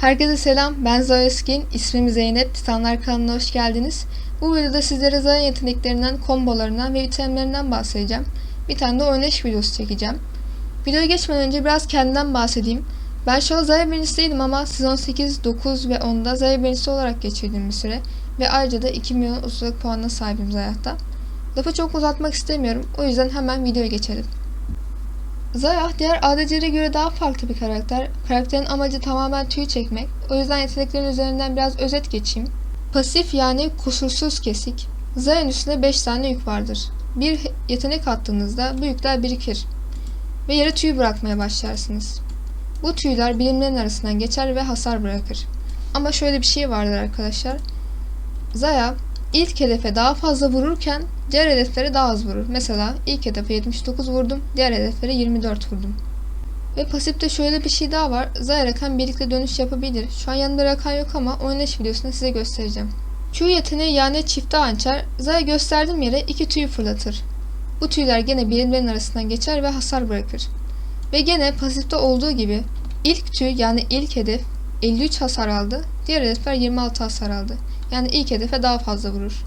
Herkese selam, ben Zoya Özkin, ismim Zeynep, Titanlar kanalına hoş geldiniz. Bu videoda sizlere Zoya yeteneklerinden, kombolarından ve itemlerinden bahsedeceğim. Bir tane de oynayış videosu çekeceğim. Videoya geçmeden önce biraz kendimden bahsedeyim. Ben şu an Zoya birincisiydim ama sezon 8, 9 ve 10'da Zoya birincisi olarak geçirdiğim bir süre. Ve ayrıca da 2 milyon ustalık puanına sahibim Zayah'ta. Lafı çok uzatmak istemiyorum, o yüzden hemen videoya geçelim. Zaya diğer ADC'lere göre daha farklı bir karakter. Karakterin amacı tamamen tüy çekmek. O yüzden yeteneklerin üzerinden biraz özet geçeyim. Pasif yani kusursuz kesik. Zaya'nın üstünde 5 tane yük vardır. Bir yetenek attığınızda bu yükler birikir. Ve yere tüy bırakmaya başlarsınız. Bu tüyler birimlerin arasından geçer ve hasar bırakır. Ama şöyle bir şey vardır arkadaşlar. Zaya ilk hedefe daha fazla vururken diğer hedeflere daha az vurur. Mesela ilk hedefe 79 vurdum, diğer hedeflere 24 vurdum. Ve pasifte şöyle bir şey daha var. Zaya Rakan birlikte dönüş yapabilir. Şu an yanında Rakan yok ama oynayış videosunda size göstereceğim. Q yeteneği yani çifte hançer, Zaya gösterdiğim yere iki tüy fırlatır. Bu tüyler gene birimlerin arasından geçer ve hasar bırakır. Ve gene pasifte olduğu gibi ilk tüy yani ilk hedef 53 hasar aldı, diğer hedefler 26 hasar aldı. Yani ilk hedefe daha fazla vurur.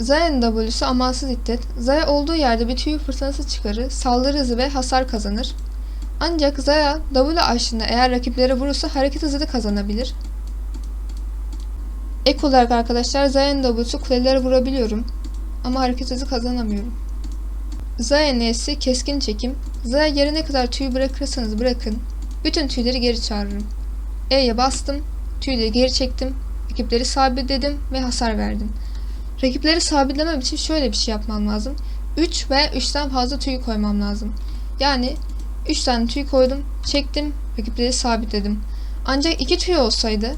Zaya'nın W'su amansız iddet. Zaya olduğu yerde bir tüy fırtınası çıkarır, saldırı hızı ve hasar kazanır. Ancak Zaya W aşında eğer rakiplere vurursa hareket hızı da kazanabilir. Ek olarak arkadaşlar Zaya'nın W'su kulelere vurabiliyorum. Ama hareket hızı kazanamıyorum. Zaya N'si keskin çekim. Zaya yere ne kadar tüy bırakırsanız bırakın. Bütün tüyleri geri çağırırım. E'ye bastım. Tüyleri geri çektim. Rakipleri sabitledim ve hasar verdim. Rakipleri sabitlemem için şöyle bir şey yapmam lazım. 3 ve 3'ten fazla tüy koymam lazım. Yani 3 tane tüy koydum, çektim, rakipleri sabitledim. Ancak 2 tüy olsaydı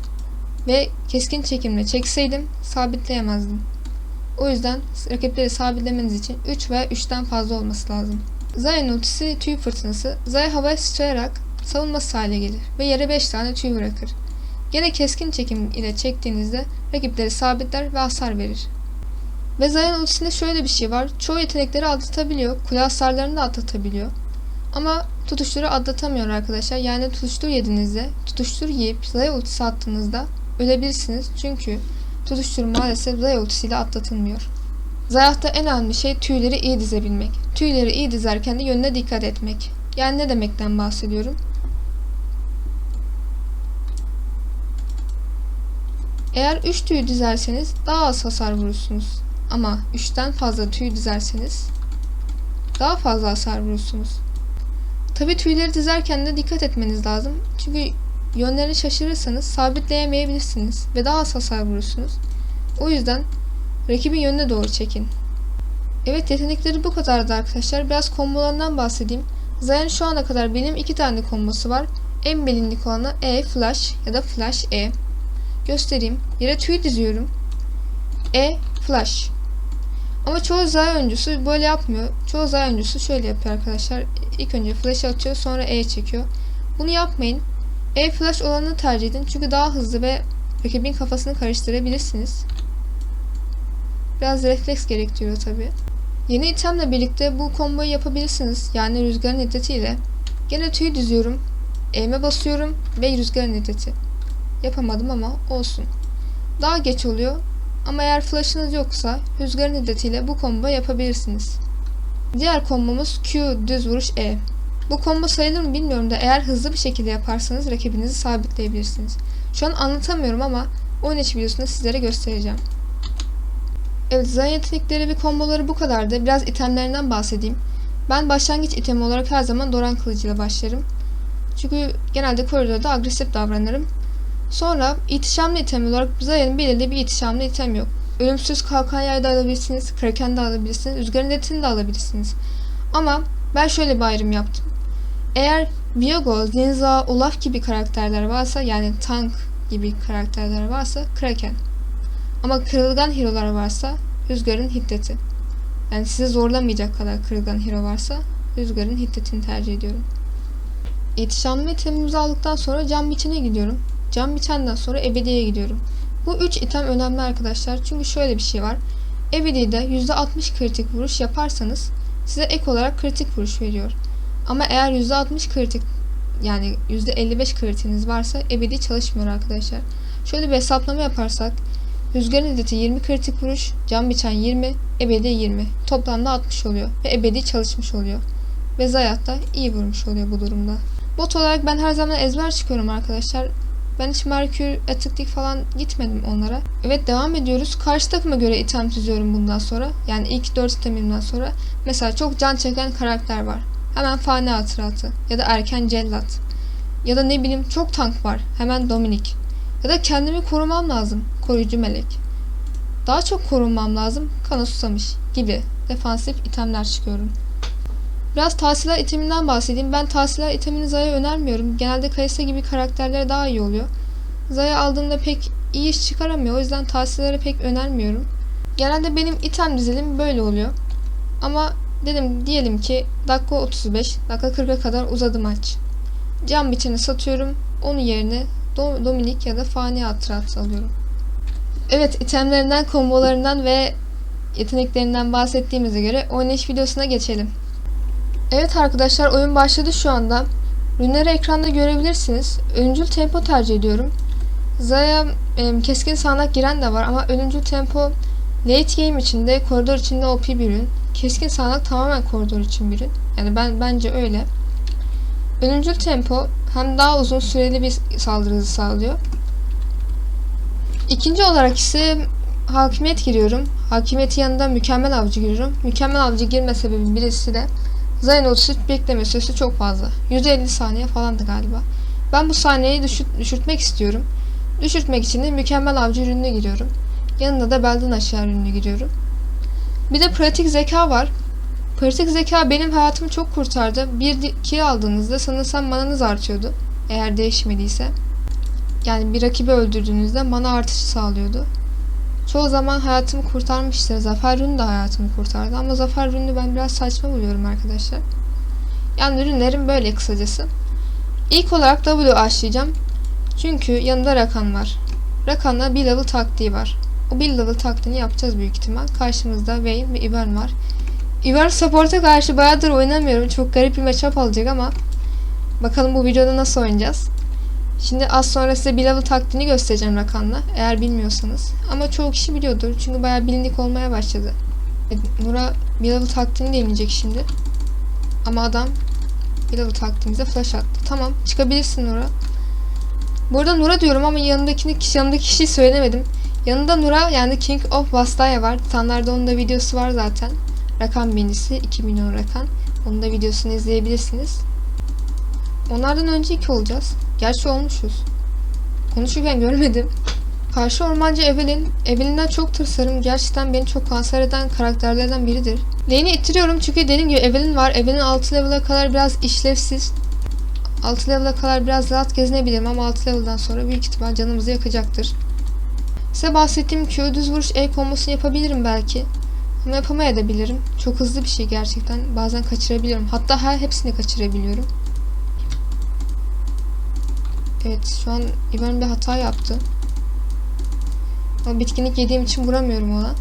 ve keskin çekimle çekseydim sabitleyemezdim. O yüzden rakipleri sabitlemeniz için 3 ve 3'ten fazla olması lazım. Zaya'nın ultisi tüy fırtınası. Zaya havaya sıçrayarak savunmasız hale gelir ve yere 5 tane tüy bırakır. Gene keskin çekim ile çektiğinizde rakipleri sabitler ve hasar verir. Ve Zaya'nın ultisinde şöyle bir şey var. Çoğu yetenekleri atlatabiliyor. Kule hasarlarını da atlatabiliyor. Ama tutuşturu atlatamıyor arkadaşlar. Yani tutuştur yediğinizde, tutuştur yiyip Zaya ultisi attığınızda ölebilirsiniz. Çünkü tutuştur maalesef Zaya ultisiyle atlatılmıyor. Zayah'ta en önemli şey tüyleri iyi dizebilmek. Tüyleri iyi dizerken de yönüne dikkat etmek. Yani ne demekten bahsediyorum? Eğer 3 tüy dizerseniz daha az hasar vurursunuz. Ama 3'ten fazla tüy dizerseniz daha fazla hasar vurursunuz. Tabi tüyleri dizerken de dikkat etmeniz lazım. Çünkü yönlerini şaşırırsanız sabitleyemeyebilirsiniz ve daha az hasar vurursunuz. O yüzden rakibin yönüne doğru çekin. Evet yetenekleri bu kadardı arkadaşlar. Biraz kombolarından bahsedeyim. Zayn şu ana kadar benim iki tane kombosu var. En bilindik olanı E flash ya da flash E. Göstereyim. Yere tüy diziyorum. E flash. Ama çoğu Zay oyuncusu böyle yapmıyor. Çoğu Zay oyuncusu şöyle yapıyor arkadaşlar. İlk önce flash atıyor sonra E çekiyor. Bunu yapmayın. E flash olanını tercih edin. Çünkü daha hızlı ve rakibin kafasını karıştırabilirsiniz. Biraz refleks gerektiriyor tabi. Yeni itemle birlikte bu komboyu yapabilirsiniz. Yani rüzgarın iddetiyle. Gene tüy diziyorum. E'me basıyorum ve rüzgarın iddeti. Yapamadım ama olsun. Daha geç oluyor ama eğer flash'ınız yoksa rüzgarın iddetiyle bu combo yapabilirsiniz. Diğer kombomuz Q düz vuruş E. Bu combo sayılır mı bilmiyorum da eğer hızlı bir şekilde yaparsanız rakibinizi sabitleyebilirsiniz. Şu an anlatamıyorum ama oyun içi videosunda sizlere göstereceğim. Evet Zayn yetenekleri ve komboları bu kadardı. Biraz itemlerinden bahsedeyim. Ben başlangıç itemi olarak her zaman Doran kılıcıyla başlarım. Çünkü genelde koridorda agresif davranırım. Sonra ihtişamlı item olarak Zaya'nın belirli bir ihtişamlı item yok. Ölümsüz kalkan yay da alabilirsiniz, kraken de alabilirsiniz, rüzgarın etini de alabilirsiniz. Ama ben şöyle bir ayrım yaptım. Eğer Viago, Zinza, Olaf gibi karakterler varsa yani tank gibi karakterler varsa kraken. Ama kırılgan hero'lar varsa rüzgarın hiddeti. Yani sizi zorlamayacak kadar kırılgan hero varsa rüzgarın hiddetini tercih ediyorum. İhtişamlı itemimizi aldıktan sonra cam biçine gidiyorum. Cam biçenden sonra ebediye gidiyorum. Bu 3 item önemli arkadaşlar. Çünkü şöyle bir şey var. Ebedi'de %60 kritik vuruş yaparsanız size ek olarak kritik vuruş veriyor. Ama eğer %60 kritik yani %55 kritiğiniz varsa ebedi çalışmıyor arkadaşlar. Şöyle bir hesaplama yaparsak Rüzgarın iddeti 20 kritik vuruş, can biçen 20, ebedi 20. Toplamda 60 oluyor ve ebedi çalışmış oluyor. Ve Zayat da iyi vurmuş oluyor bu durumda. Bot olarak ben her zaman ezber çıkıyorum arkadaşlar. Ben hiç Merkür, Atıklik falan gitmedim onlara. Evet devam ediyoruz. Karşı takıma göre item çiziyorum bundan sonra. Yani ilk 4 itemimden sonra. Mesela çok can çeken karakter var. Hemen Fani Hatıratı ya da Erken Cellat. Ya da ne bileyim çok tank var. Hemen Dominik. Ya da kendimi korumam lazım. Koruyucu melek. Daha çok korunmam lazım. Kana susamış gibi defansif itemler çıkıyorum. Biraz tahsiller iteminden bahsedeyim. Ben tahsiller itemini Zaya önermiyorum. Genelde Kayısa gibi karakterlere daha iyi oluyor. Zaya aldığında pek iyi iş çıkaramıyor. O yüzden tahsillere pek önermiyorum. Genelde benim item dizilim böyle oluyor. Ama dedim diyelim ki dakika 35, dakika 40'a kadar uzadı maç. Cam biçeni satıyorum. Onun yerine Do- Dominik ya da Fani Hatırası alıyorum. Evet itemlerinden, kombolarından ve yeteneklerinden bahsettiğimize göre oynayış videosuna geçelim. Evet arkadaşlar oyun başladı şu anda. Ürünleri ekranda görebilirsiniz. Ölümcül tempo tercih ediyorum. Zaya em, keskin sağanak giren de var ama ölümcül tempo late game içinde, koridor içinde OP bir ürün. Keskin sağanak tamamen koridor için bir ürün. Yani ben bence öyle. Ölümcül tempo hem daha uzun süreli bir saldırı hızı sağlıyor. İkinci olarak ise hakimiyet giriyorum. Hakimiyeti yanında mükemmel avcı giriyorum. Mükemmel avcı girme sebebim birisi de Zayn ultisi bekleme süresi çok fazla. 150 saniye falandı galiba. Ben bu saniyeyi düşürt, düşürtmek istiyorum. Düşürtmek için de mükemmel avcı ürününe giriyorum. Yanında da belden aşağı ürününe giriyorum. Bir de pratik zeka var. Pratik zeka benim hayatımı çok kurtardı. Bir kill aldığınızda sanırsam mananız artıyordu. Eğer değişmediyse. Yani bir rakibi öldürdüğünüzde mana artışı sağlıyordu. Çoğu zaman hayatımı kurtarmıştır. Zafer Rünü de hayatımı kurtardı ama Zafer Rünü ben biraz saçma buluyorum arkadaşlar. Yani ürünlerim böyle kısacası. İlk olarak W açlayacağım. Çünkü yanında Rakan var. Rakan'la bir level taktiği var. O bir level taktiğini yapacağız büyük ihtimal. Karşımızda Vayne ve Ivern var. Ivern support'a karşı bayağıdır oynamıyorum. Çok garip bir matchup olacak ama bakalım bu videoda nasıl oynayacağız. Şimdi az sonra size level taktiğini göstereceğim Rakan'la. Eğer bilmiyorsanız. Ama çoğu kişi biliyordur. Çünkü bayağı bilindik olmaya başladı. Evet, Nura level taktiğini deneyecek şimdi. Ama adam level taktiğimize flash attı. Tamam çıkabilirsin Nura. Burada Nura diyorum ama yanındakini, yanındaki kişiyi söylemedim. Yanında Nura yani King of Vastaya var. Titanlarda onun da videosu var zaten. Rakan binisi 2 milyon Rakan. Onun da videosunu izleyebilirsiniz. Onlardan önce iki olacağız. Gerçi olmuşuz. Konuşurken görmedim. Karşı ormancı Evelyn. Evelyn'den çok tırsarım. Gerçekten beni çok kanser eden karakterlerden biridir. Lane'i ittiriyorum çünkü dediğim gibi Evelyn var. Evelyn 6 level'a kadar biraz işlevsiz. 6 level'a kadar biraz rahat gezinebilirim ama 6 level'dan sonra büyük ihtimal canımızı yakacaktır. Size bahsettiğim Q düz vuruş E kombosunu yapabilirim belki. Ama yapamayabilirim. Çok hızlı bir şey gerçekten. Bazen kaçırabiliyorum. Hatta her hepsini kaçırabiliyorum. Evet şu an İvan bir hata yaptı. Ama bitkinlik yediğim için vuramıyorum ona.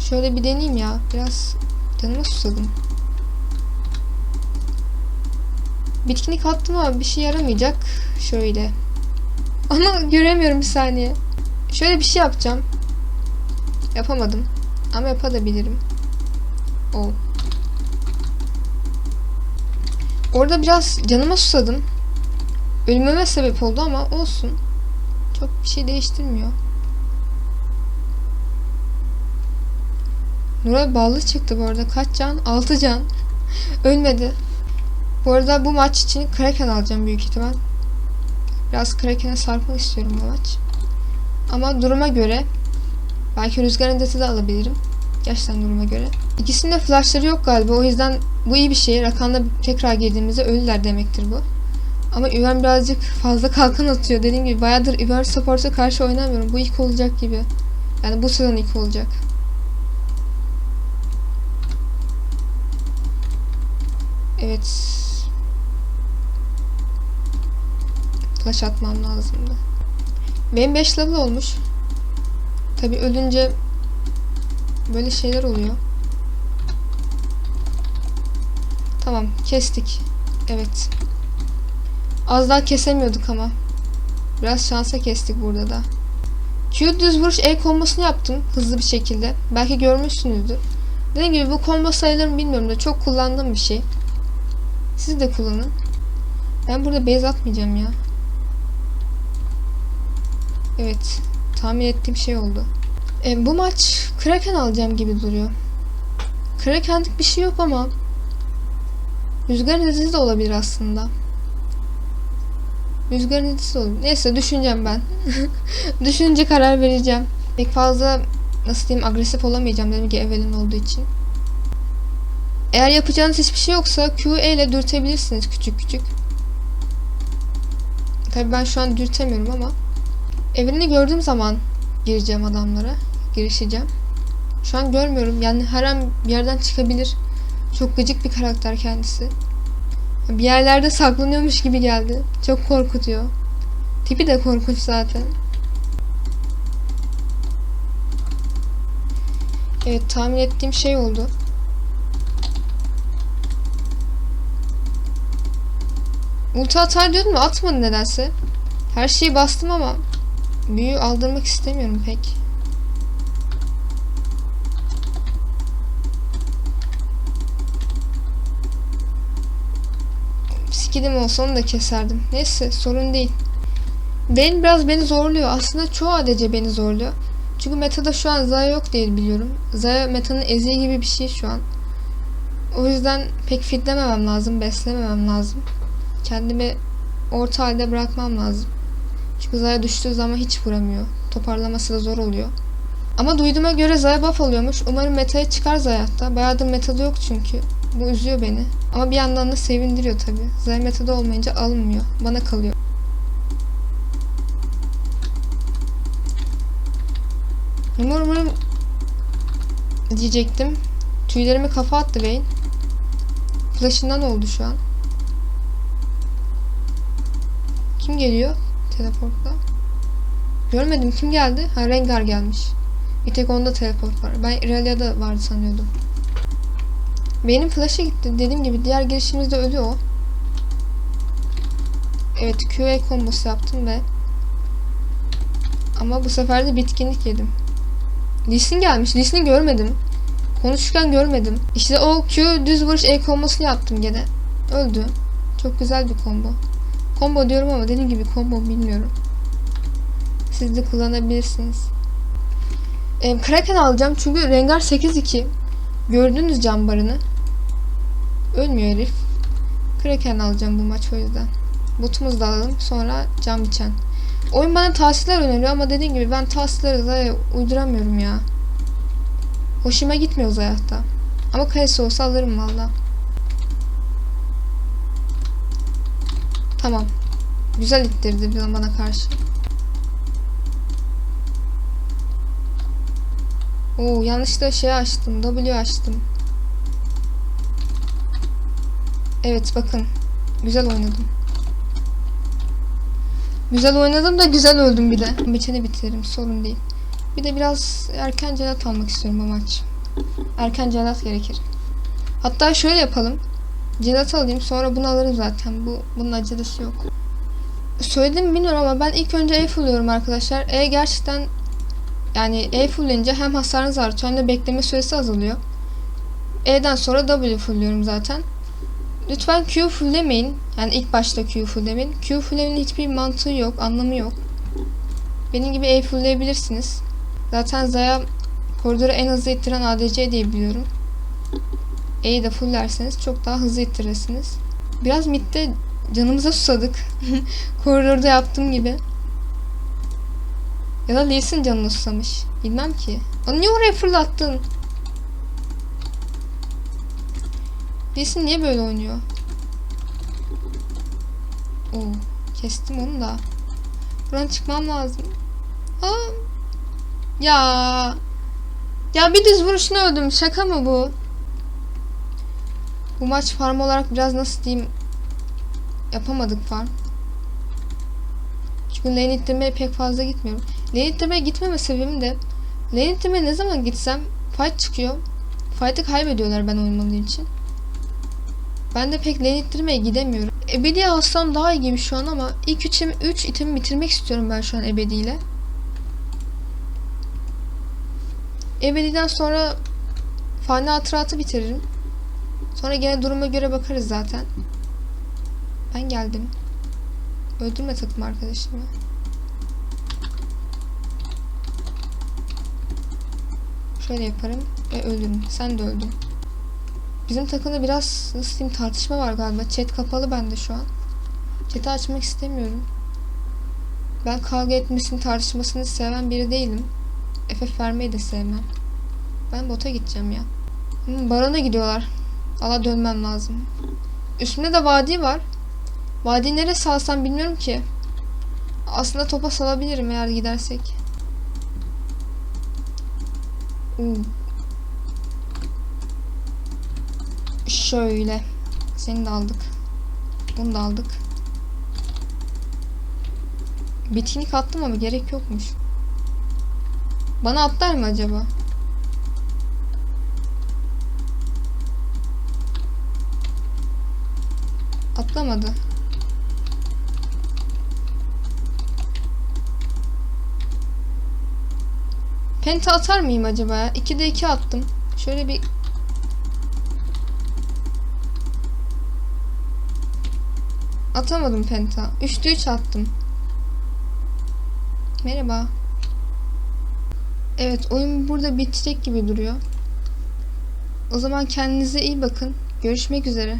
Şöyle bir deneyeyim ya. Biraz canıma susadım. Bitkinlik attım ama bir şey yaramayacak. Şöyle. Ama göremiyorum bir saniye. Şöyle bir şey yapacağım. Yapamadım. Ama yapabilirim. Oh. Orada biraz canıma susadım. Ölümüme sebep oldu ama olsun. Çok bir şey değiştirmiyor. Nura ballı çıktı bu arada. Kaç can? 6 can. Ölmedi. Bu arada bu maç için Kraken alacağım büyük ihtimal. Biraz Kraken'e sarkmak istiyorum bu maç. Ama duruma göre belki Rüzgar Endet'i de alabilirim. Gerçekten duruma göre. İkisinde flashları yok galiba. O yüzden bu iyi bir şey. Rakan'da tekrar girdiğimizde ölüler demektir bu. Ama Üven birazcık fazla kalkan atıyor. Dediğim gibi bayağıdır Üven support'a karşı oynamıyorum. Bu ilk olacak gibi. Yani bu sezon ilk olacak. Evet. Flash atmam lazımdı. Benim 5 level olmuş. Tabi ölünce böyle şeyler oluyor. Tamam kestik. Evet. Az daha kesemiyorduk ama. Biraz şansa kestik burada da. Q düz vuruş E kombosunu yaptım hızlı bir şekilde. Belki görmüşsünüzdür. Dediğim gibi bu combo sayılır mı bilmiyorum da çok kullandığım bir şey. Siz de kullanın. Ben burada base atmayacağım ya. Evet. Tahmin ettiğim şey oldu. E, bu maç Kraken alacağım gibi duruyor. Kraken'lik bir şey yok ama Rüzgar nedisi de olabilir aslında. Rüzgar de olabilir. Neyse düşüneceğim ben. Düşününce karar vereceğim. Pek fazla nasıl diyeyim agresif olamayacağım dedim ki Evelyn olduğu için. Eğer yapacağınız hiçbir şey yoksa QE ile dürtebilirsiniz küçük küçük. Tabi ben şu an dürtemiyorum ama Evelyn'i gördüğüm zaman gireceğim adamlara. Girişeceğim. Şu an görmüyorum. Yani her an bir yerden çıkabilir. Çok gıcık bir karakter kendisi. Bir yerlerde saklanıyormuş gibi geldi. Çok korkutuyor. Tipi de korkunç zaten. Evet tahmin ettiğim şey oldu. Ulti atar diyordum da atmadı nedense. Her şeyi bastım ama büyü aldırmak istemiyorum pek. Skidim olsa onu da keserdim. Neyse sorun değil. Ben biraz beni zorluyor. Aslında çoğu ADC beni zorluyor. Çünkü metada şu an Zaya yok diye biliyorum. Zaya metanın eziği gibi bir şey şu an. O yüzden pek fitlememem lazım, beslememem lazım. Kendimi orta halde bırakmam lazım. Çünkü Zaya düştüğü zaman hiç vuramıyor. Toparlaması da zor oluyor. Ama duyduğuma göre Zaya buff alıyormuş. Umarım metaya çıkar Zaya'da. Bayağıdır metada yok çünkü. Bu üzüyor beni. Ama bir yandan da sevindiriyor tabi. Zaya metada olmayınca alınmıyor. Bana kalıyor. Umarım umarım diyecektim. Tüylerimi kafa attı Vayne. Flash'ından oldu şu an. Kim geliyor? Teleportla. Görmedim kim geldi? Ha Rengar gelmiş. Bir tek onda teleport var. Ben Irelia'da vardı sanıyordum. Benim flash'a gitti. Dediğim gibi diğer girişimizde ölü o. Evet QA kombosu yaptım ve ama bu sefer de bitkinlik yedim. Lee Sin gelmiş. Lee Sin'i görmedim. Konuşurken görmedim. İşte o Q düz vuruş E kombosunu yaptım gene. Öldü. Çok güzel bir combo. Combo diyorum ama dediğim gibi combo bilmiyorum. Siz de kullanabilirsiniz. E, Kraken alacağım çünkü Rengar 8-2. Gördünüz cambarını. Ölmüyor herif. Kraken alacağım bu maç o yüzden. Botumuzu da alalım. Sonra cam biçen. Oyun bana tahsiller öneriyor ama dediğim gibi ben tahsilleri Zaya uyduramıyorum ya. Hoşuma gitmiyor Zayah'ta. Ama kayısı olsa alırım valla. Tamam. Güzel ittirdi bana karşı. Oo yanlışlıkla şey açtım. W açtım. Evet bakın. Güzel oynadım. Güzel oynadım da güzel öldüm bir de. Biçeni bitiririm sorun değil. Bir de biraz erken celat almak istiyorum bu maç. Erken celat gerekir. Hatta şöyle yapalım. Celat alayım sonra bunu alırım zaten. Bu bunun acelesi yok. Söyledim mi bilmiyorum ama ben ilk önce E fulluyorum arkadaşlar. E gerçekten yani E fullleyince hem hasarınız artıyor hem de bekleme süresi azalıyor. E'den sonra W fullliyorum zaten. Lütfen Q fulllemeyin. Yani ilk başta Q fulllemeyin. Q fulllemenin hiçbir mantığı yok, anlamı yok. Benim gibi E fullleyebilirsiniz. Zaten Zaya koridoru en hızlı ittiren ADC diye biliyorum. E'yi de fulllerseniz çok daha hızlı ittirirsiniz. Biraz midde canımıza susadık. Koridorda yaptığım gibi. Ya da Lee Sin canına susamış. Bilmem ki. Onu niye oraya fırlattın? Sin niye böyle oynuyor? Oo, kestim onu da. Buradan çıkmam lazım. Aa. Ya. Ya bir düz vuruşuna öldüm. Şaka mı bu? Bu maç farm olarak biraz nasıl diyeyim yapamadık farm. Çünkü lane ittirmeye pek fazla gitmiyorum. Lane ittirmeye gitmeme sebebim de lane ittirmeye ne zaman gitsem fight çıkıyor. Fight'ı kaybediyorlar ben oynamadığım için. Ben de pek lane ittirmeye gidemiyorum. Ebedi alsam daha iyiyim şu an ama ilk 3 üç itemi bitirmek istiyorum ben şu an ebediyle. Ebediden sonra fani hatıratı bitiririm. Sonra gene duruma göre bakarız zaten. Ben geldim. Öldürme takım arkadaşımı. Şöyle yaparım ve öldürün. Sen de öldün. Bizim takımda biraz nasıl diyeyim tartışma var galiba. Chat kapalı bende şu an. Chat'i açmak istemiyorum. Ben kavga etmesini, tartışmasını seven biri değilim. FF vermeyi de sevmem. Ben bota gideceğim ya. Hmm, barona gidiyorlar. Allah dönmem lazım. Üstümde de vadi var. Vadi nereye salsam bilmiyorum ki. Aslında topa salabilirim eğer gidersek. Hmm. Şöyle. Seni de aldık. Bunu da aldık. Bitkinlik attım ama gerek yokmuş. Bana atlar mı acaba? Atlamadı. Penta atar mıyım acaba ya? 2'de 2 attım. Şöyle bir Atamadım penta. 3'te 3 attım. Merhaba. Evet oyun burada bitecek gibi duruyor. O zaman kendinize iyi bakın. Görüşmek üzere.